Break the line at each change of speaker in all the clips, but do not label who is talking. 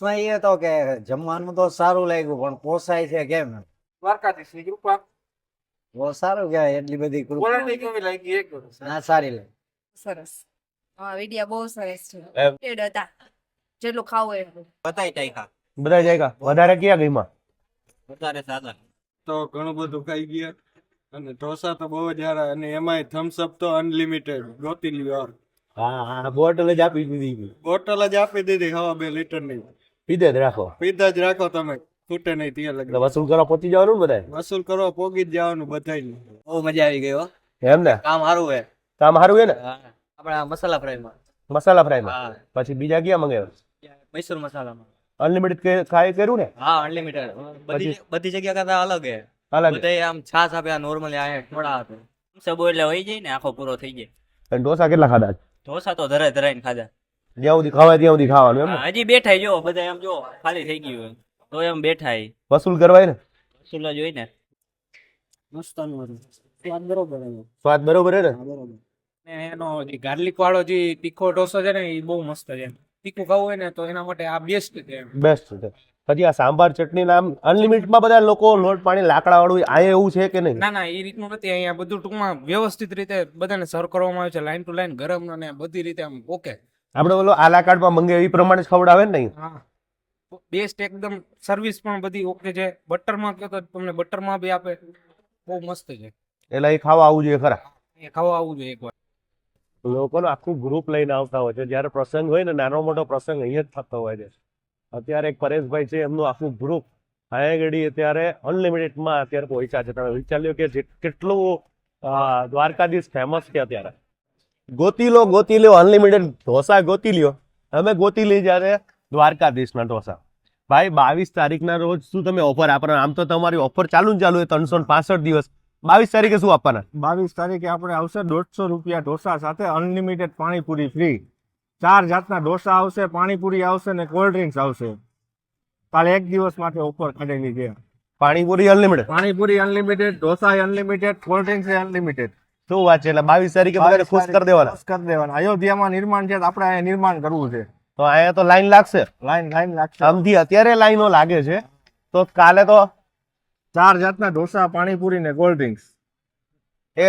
પ્રશ્ન એ હતો કે જમવાનું તો સારું લાગ્યું પણ પોસાય છે કેમ?
દ્વારકાધીશની કૃપા.
બહુ સારું કહેવાય એટલી બધી કૃપા.
કેવી લાગી એક
ના સારી લાગી.
સરસ. હા વિડિયા બહુ સરસ છે. ટેડ હતા. જેટલું ખાવું એટલું.
બતાઈ ટાઈકા
બધા જાયગા વધારે ક્યાં ગઈમાં
વધારે સાદા.
તો ઘણું બધું ખાઈ ગયા. અને ઢોસા તો બહુ જ સારા. અને એમાંય થમ્સ અપ તો અનલિમિટેડ ગોતી લ્યો.
હા હા બોટલ જ આપી દીધી.
બોટલ જ આપી દીધી હવા બે લીટરની
પીધે જ રાખો.
પીધા જ રાખો તમે. ખૂટે નહીં
તે
લગે
વસૂલ કરવા પહોંચી જવાનું ને બધા
વસૂલ કરો પોગી જ જવાનું બધાય.
બહુ મજા આવી ગઈ હો.
એમ ને?
કામ સારું હે.
કામ સારું હે ને?
આપણે મસાલા ફ્રાઈમાં.
મસાલા ફ્રાયમાં પછી બીજા ક્યાં મંગાવ્યો?
મૈસૂર મસાલામાં.
અનલિમિટેડ ખાઈ કર્યું ને?
હા અનલિમિટેડ બધી બધી જગ્યા કરતા અલગ હે.
અલગ
બધે આમ છાસ આપે આ નોર્મલી આ થોડા આપે. સબો એટલે હોય જાય ને આખો પૂરો થઈ જાય.
અને ઢોસા કેટલા ખાધા
ઢોસા તો ધરાય ધરાઈને ખાધા.
જ્યાં સુધી ખવાય ત્યાં સુધી ખાવાનું એમ
હજી બેઠા જો બધા એમ જો ખાલી થઈ ગયું તો એમ બેઠા
વસૂલ કરવાય ને?
વસૂલ જોઈ ને.
સ્વાદ બરોબર
સ્વાદ બરોબર હે ને?
બરોબર.
ને એનો જે ગાર્લિક વાળો જે તીખો ઢોસો છે ને એ બહુ મસ્ત છે એમ. તીખું ખાવું હોય ને તો એના માટે આ બેસ્ટ છે
બેસ્ટ છે. પછી આ સાંભાર ચટણી નામ અનલિમિટમાં બધા લોકો લોટ પાણી લાકડા વાળું આ એવું છે કે નહીં?
ના ના એ રીતનું નથી. અહીંયા બધું ટૂંકમાં વ્યવસ્થિત રીતે બધાને સર્વ કરવામાં આવે છે લાઈન ટુ લાઈન ગરમ અને બધી રીતે આમ ઓકે
આપણે બોલો આલા કાર્ડમાં મંગે એ પ્રમાણે જ ખવડાવે ને નહીં?
હા. બેસ્ટ એકદમ સર્વિસ પણ બધી ઓકે છે. બટરમાં કહો તો તમને બટરમાં બી આપે. બહુ મસ્ત છે.
એટલે એ ખાવા આવવું જોઈએ ખરા?
એ ખાવા આવવું જોઈએ એકવાર.
લોકોનો આખું ગ્રુપ લઈને આવતા હોય છે. જ્યારે પ્રસંગ હોય ને નાનો મોટો પ્રસંગ અહીંયા જ થતો હોય છે. અત્યારે એક પરેશભાઈ છે એમનું આખું ગ્રુપ આયાગડી અત્યારે અનલિમિટેડમાં અત્યારે પહોંચ્યા છે. તમે વિચાર લ્યો કે કેટલું દ્વારકાધીશ ફેમસ છે અત્યારે. ગોતી લો ગોતી લ્યો અનલિમિટેડ ઢોસા ગોતી લ્યો. અમે ગોતી લઈ જ્યારે દ્વારકાધીશના ઢોસા. ભાઈ બાવીસ તારીખના રોજ શું તમે ઓફર આપવાના? આમ તો તમારી ઓફર ચાલુ ને ચાલુ હોય ત્રણસો પાસઠ દિવસ. બાવીસ તારીખે શું આપવાના?
બાવીસ તારીખે આપણે આવશે દોઢસો રૂપિયા ઢોસા સાથે અનલિમિટેડ પાણીપુરી ફ્રી ચાર જાતના ઢોસા આવશે પાણીપુરી આવશે ને કોલ્ડ ડ્રિંક્સ આવશે. કાલે એક દિવસ માટે ઓફર કાઢેલી છે.
Panipuri unlimited
panipuri unlimited dosa unlimited cold drinks unlimited
શું વાત છે? એટલે બાવીસ તારીખે બધાને ખુશ કરી દેવાના.
કરી દેવાના. અયોધ્યામાં નિર્માણ છે આપણે અહીંયા નિર્માણ કરવું છે.
તો અહીંયા તો લાઈન લાગશે.
લાઈન લાઈન લાગશે.
આમથી અત્યારે લાઈનો લાગે છે. તો કાલે તો
ચાર જાતના ઢોસા પાણીપુરી ને કોલ્ડ ડ્રિંક્સ
એ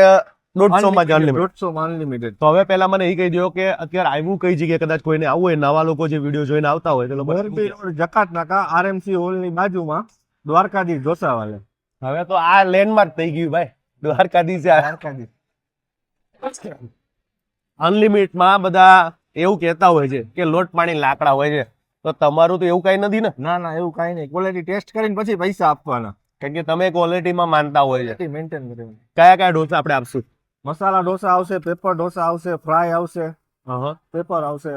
દોઢસો માં જ unlimited.
દોઢસો માં અનલિમિટેડ
તો હવે પહેલા મને એ કહી દો કે અત્યારે આવ્યું કઈ જગ્યાએ? કદાચ કોઈને આવું હોય નવા લોકો જે વીડિયો જોઈને આવતા હોય તો લોકો
જકાત નાકા આરએમસી હોલની બાજુમાં દ્વારકાધીશ ઢોસા વાલે
હવે તો આ લેન્ડમાર્ક થઈ ગયું ભાઈ. દ્વારકાધીશ
દ્વારકાધીશ.
અનલિમિટમાં બધા એવું કહેતા હોય છે કે લોટ પાણી લાકડા હોય છે. તો તમારું તો એવું કઈ નથી ને?
ના ના એવું કાંઈ નહીં. ક્વોલિટી ટેસ્ટ કરીને પછી પૈસા આપવાના.
કારણ કે તમે ક્વોલિટીમાં માનતા હોય છે.
મેન્ટેન કરીને
કયા કયા ઢોસા આપણે આપશું?
મસાલા ઢોસા આવશે પેપર ઢોસા આવશે ફ્રાય આવશે. પેપર આવશે.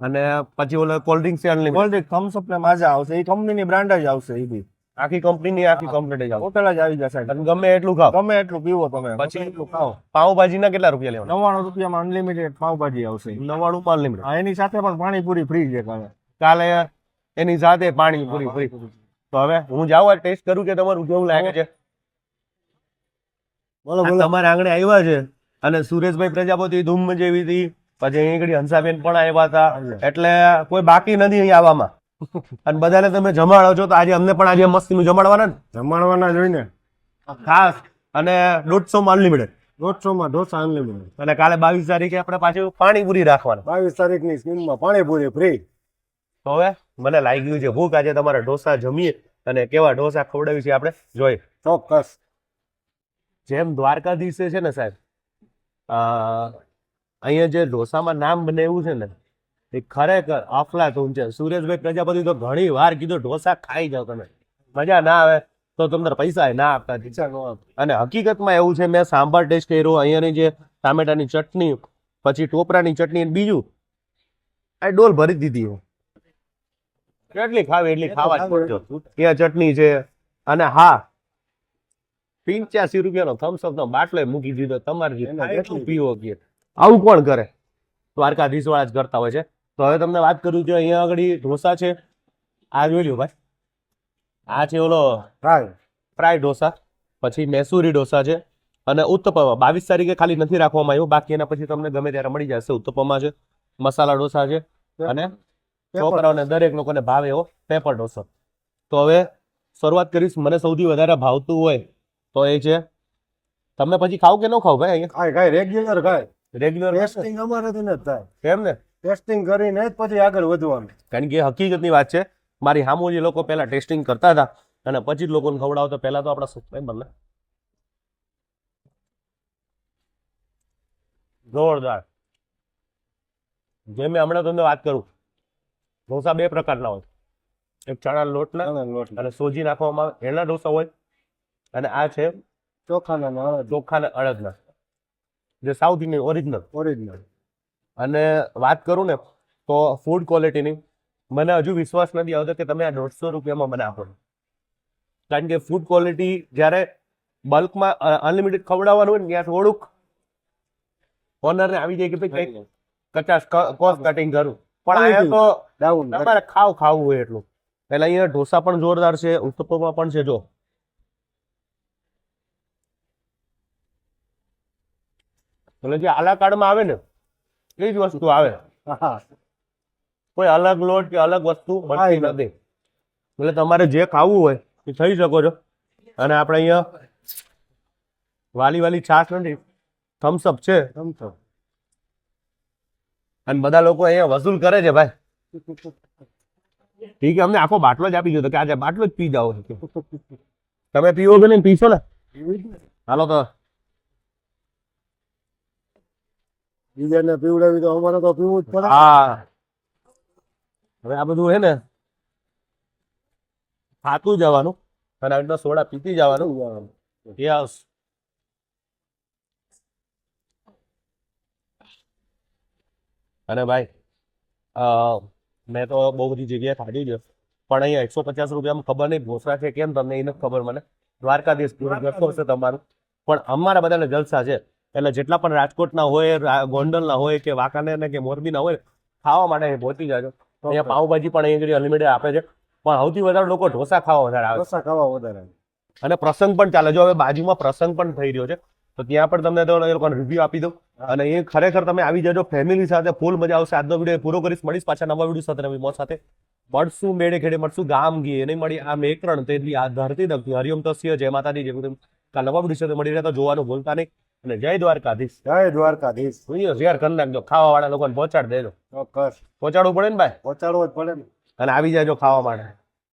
અને પછી ઓલો cold drinks
cold drink Thums Up ને માજા આવશે. એ કંપનીની બ્રાન્ડ જ આવશે એ બી.
આખી કંપનીની આખી કમ્પ્લીટ જ આવે.
હોટલ જ આવી જશે.
અને ગમે એટલું ખાવ
ગમે એટલું પીવો તમે.
પછી
એટલું ખાઓ.
પાવભાજીના કેટલા રૂપિયા લેવાના?
નવ્વાણું રૂપિયામાં અનલિમિટેડ પાઉભાજી આવશે.
નવાણું માં અનલિમિટેડ
એની સાથે પણ પાણીપુરી ફ્રી છે કાલે.
કાલે એની સાથે પાણી પૂરી પૂરી તો હવે હું જાઉં ટેસ્ટ કરું કે તમારું કેવું લાગે છે?
બોલો
બોલો. તમારા આંગણે આવ્યા છે અને સુરેશભાઈ પ્રજાપતિ ધૂમ જેવી હતી. પછી અહીંયા હંસાબેન પણ આવ્યા હતા. એટલે કોઈ બાકી નથી અહીં આવવામાં અને બધાને તમે જમાડો છો તો આજે અમને પણ આજે મસ્તીનું જમાડવાના ને?
જમાડવાના જોઈને
ખાસ. અને દોઢસો માં અનલિમિટેડ
દોઢસો માં ઢોસા અનલિમિટેડ
અને કાલે બાવીસ તારીખે આપણે પાછું પાણીપુરી રાખવાના.
બાવીસ તારીખની સ્કીમમાં પાણીપુરી ફ્રી
તો હવે મને લાગ્યું છે ભૂખ આજે તમારે ઢોસા જમીએ અને કેવા ઢોસા ખવડાવી છે આપણે? જોઈએ.
ચોક્કસ.
જેમ દ્વારકાધીશે છે ને સાહેબ અહીંયા જે ઢોસામાં નામ બને એવું છે ને એ ખરેખર અફલાતું છે. સુરેશભાઈ પ્રજાપતિ તો ઘણી વાર કીધું ઢોસા ખાઈ જાઓ તમે. મજા ના આવે તો તમને પૈસા ના આપતા
ઈચ્છા ન
અને હકીકતમાં એવું છે મેં સાંભાર ટેસ્ટ કર્યો અહીંયાની જે ટામેટાની ચટણી પછી ટોપરાની ચટણી અને બીજું આ ડોલ ભરી દીધી હું. કેટલી ખાવી એટલી ખાવા ત્યાં ચટણી છે અને હા પિંચ્યાસી રૂપિયાનો થમ્સઅપ નો બાટલો મૂકી દીધો. તમારે એટલું પીવો કે. આવું કોણ કરે? દ્વારકાધીશ વાળા જ કરતા હોય છે. તો હવે તમને વાત કરું છું અહીંયા આગળ ઢોસા છે. આ જોઈ લ્યો ભાઈ. આ છે ઓલો
ફ્રાય.
ફ્રાય ઢોસા પછી મેસુરી ઢોસા છે. અને ઉત્તપમા બાવીસ તારીખે ખાલી નથી રાખવામાં આવ્યું. બાકી એના પછી તમને ગમે ત્યારે મળી જશે. ઉત્તપમા છે મસાલા ઢોસા છે અને છોકરાઓને દરેક લોકોને ભાવે એવો પેપર ઢોસો. તો હવે શરૂઆત કરીશ. મને સૌથી વધારે ભાવતું હોય તો એ છે. તમે પછી ખાવ કે ન ખાવ ભાઈ અહીંયા?
રેગ્યુલર ખાય.
રેગ્યુલર
અમારે અમારાથી થાય.
કેમ ને?
ટેસ્ટિંગ કરીને જ પછી આગળ વધવાનું.
કારણ કે હકીકતની વાત છે. મારી જે લોકો પહેલા ટેસ્ટિંગ કરતા હતા અને પછી જ લોકોને ખવડાવતા પહેલા તો આપણા સબસ્ક્રાઈબર ને. જોરદાર. જેમ મેં હમણાં તમને વાત કરું ઢોસા બે પ્રકારના હોય. એક ચણા લોટના અને સોજી નાખવામાં આવે. એના ઢોસા હોય અને આ છે
ચોખાના
ચોખા ને અડદના. જે સાઉથ ઇન્ડિયન ઓરિજિનલ
ઓરિજિનલ
અને વાત કરું ને તો ફૂડ ક્વોલિટીની મને હજુ વિશ્વાસ નથી આવતો કે તમે આ દોઢસો રૂપિયામાં મને આપો કારણ કે ફૂડ ક્વોલિટી જ્યારે બલ્કમાં અનલિમિટેડ ખવડાવવાનું હોય ને ત્યાં થોડુંક ઓનરને આવી જાય કે ભાઈ કંઈક કચાસ કોસ્ટ કટિંગ કરું. પણ અહીંયા તો
ડાઉન
તમારે ખાવ ખાવું હોય એટલું. એટલે અહીંયા ઢોસા પણ જોરદાર છે ઉત્તપમાં પણ છે જો. એટલે જે આલા કાર્ડમાં આવે ને એ જ વસ્તુ આવે? કોઈ અલગ લોટ કે અલગ વસ્તુ મળતી નથી. એટલે તમારે જે ખાવું હોય એ થઈ શકો છો. અને આપણે અહીંયા વાલી વાલી છાશ નથી. થમ્સઅપ છે.
થમ્સઅપ
અને બધા લોકો અહીંયા વસૂલ કરે છે ભાઈ. ઠીક અમને આખો બાટલો જ આપી દીધો કે આજે બાટલો જ પી જાઓ. તમે પીવો કે નહીં? પીશો ને. હાલો તો.
બીજાને પીવડાવી તો અમારે તો પીવું જ પડે.
હા. હવે આ બધું હે ને, ખાતું જવાનું. અને આવી સોડા પીતી જવાનું. યસ. અને ભાઈ મેં તો બહુ બધી જગ્યાએ ખાધી છે. પણ અહીંયા એકસો પચાસ રૂપિયામાં ખબર નહીં, ભોસરા છે કેમ, તમને એ નથી ખબર મને. દ્વારકાધીશ જશો હશે તમારું. પણ અમારા બધાને જલસા છે. એટલે જેટલા પણ રાજકોટના હોય ગોંડલના હોય કે વાંકાનેરના કે મોરબીના હોય ખાવા માટે પહોંચી જાજો. અહીંયા પાઉંભાજી પણ અહીંયા અનલિમિટેડ આપે છે. પણ સૌથી વધારે લોકો ઢોસા ખાવા વધારે આવે
ઢોસા ખાવા વધારે.
અને પ્રસંગ પણ ચાલે જો હવે બાજુમાં પ્રસંગ પણ થઈ રહ્યો છે. તો ત્યાં પણ તમને તો એ લોકોને રિવ્યુ આપી દઉં. અને એ ખરેખર તમે આવી જજો ફેમિલી સાથે ફૂલ મજા આવશે. આજનો વીડિયો પૂરો કરીશ. મળીશ પાછા નવા વીડિયો સાથે નવી મોત સાથે. મળશું મેળે ખેડે મળશું. ગામ ગીએ. નહીં મળી આ મેકરણ તેટલી આ ધરતી દગતી હરિયમ તસ્ય જય માતાજી જય ગુરુ નવા વીડિયો સાથે મળી રહ્યા તો જોવાનું ભૂલતા નહીં. અને જય દ્વારકાધીશ.
જય દ્વારકાધીશ.
શેર કરી નાખજો. ખાવા વાળા લોકોને પહોંચાડી દેજો.
ચોક્કસ.
પહોંચાડવું પડે ને ભાઈ?
પહોંચાડવું જ પડે ને.
અને આવી જાજો ખાવા માટે.